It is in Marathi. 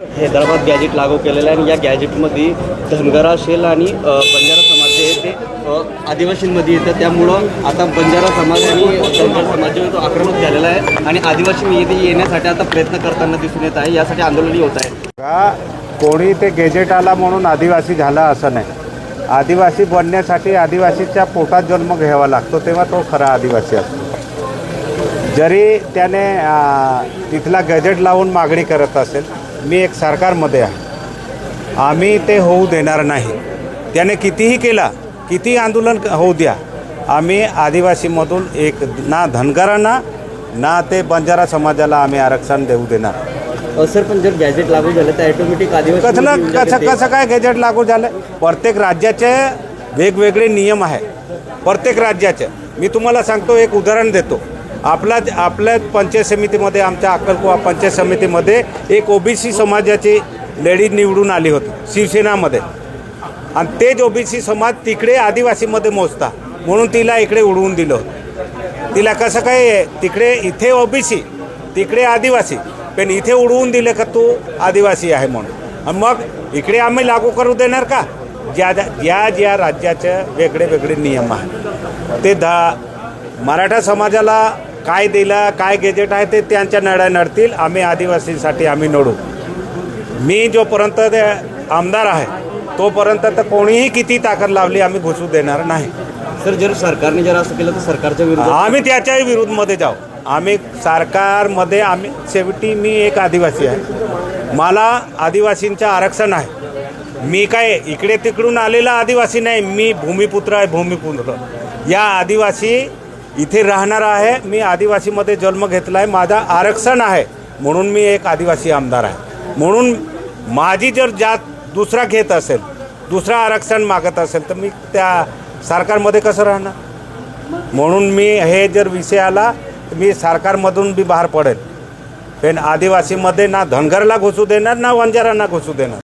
हैदराबाद गॅजेट लागू केलेलं आहे आणि या गॅजेटमध्ये धनगरा असेल आणि बंजारा समाज जे आहे ते आदिवासींमध्ये येतं. त्यामुळं आता बंजारा समाज आणि धनगर समाज जो आहे तो आक्रमक झालेला आहे आणि आदिवासी येथे येण्यासाठी आता प्रयत्न करताना दिसून येत आहे. यासाठी आंदोलनही होत आहे. का? कोणी ते गॅजेट आला म्हणून आदिवासी झाला असं नाही. आदिवासी बनण्यासाठी आदिवासीच्या पोटात जन्म घ्यावा लागतो तेव्हा तो खरा आदिवासी असतो. जरी त्याने तिथला गॅजेट लावून मागणी करत असेल मी एक सरकारमध्ये आहे. आम्ही ते होऊ देणार नाही. त्याने कितीही केला किती आंदोलन होऊ द्या आम्ही आदिवासीमधून एक ना धनगरांना ना ते बंजारा समाजाला आम्ही आरक्षण देऊ देणार. सर पण जर गॅजेट लागू झालं तर ऑटोमॅटिक आदिवासी कसलं कसं कसं काय गॅजेट लागू झालं? प्रत्येक राज्याचे वेगवेगळे नियम आहे प्रत्येक राज्याचे. मी तुम्हाला सांगतो एक उदाहरण देतो. आपला आपल्या पंचायत समितीमध्ये आमच्या अक्कलकुवा पंचायत समितीमध्ये एक ओबीसी समाजाची लेडी निवडून आली होती शिवसेनामध्ये. आणि तेच ओबीसी समाज तिकडे आदिवासीमध्ये मोजता म्हणून तिला इकडे उडवून दिलं होतं. तिला कसं काय तिकडे इथे ओबीसी तिकडे आदिवासी पण इथे उडवून दिलं का तू आदिवासी आहे म्हणून. आणि मग इकडे आम्ही लागू करू देणार का? ज्या ज्या ज्या राज्याचे वेगळे वेगळे नियम आहेत. ते धा मराठा समाजाला काय दिलं काय गेजेट आहे ते त्यांच्या नड्या नडतील. आम्ही आदिवासीसाठी आम्ही नडू. मी जोपर्यंत ते आमदार आहे तोपर्यंत तर कोणीही किती ताकद लावली आम्ही घुसू देणार नाही. सर जर सरकारने जर असं केलं तर सरकारच्या विरोधात आम्ही त्याच्याही विरुद्धमध्ये जाऊ. आम्ही सरकारमध्ये आम्ही शेवटी मी एक आदिवासी आहे. मला आदिवासींचं आरक्षण आहे. मी काय इकडे तिकडून आलेला आदिवासी नाही. मी भूमिपुत्र आहे भूमिपुत्र. या आदिवासी इथे राहणार आहे. मी आदिवासीमध्ये जन्म घेतला आहे माझा आरक्षण आहे. म्हणून मी एक आदिवासी आमदार आहे. म्हणून माझी जर जात दुसरा घेत असेल दुसरा आरक्षण मागत असेल तर मी त्या सरकारमध्ये कसं राहणार? म्हणून मी हे जर विषय आला तर मी सरकारमधून बी बाहेर पडेल. पण आदिवासीमध्ये ना धनगरला घुसू देणार ना वंजारांना घुसू देणार.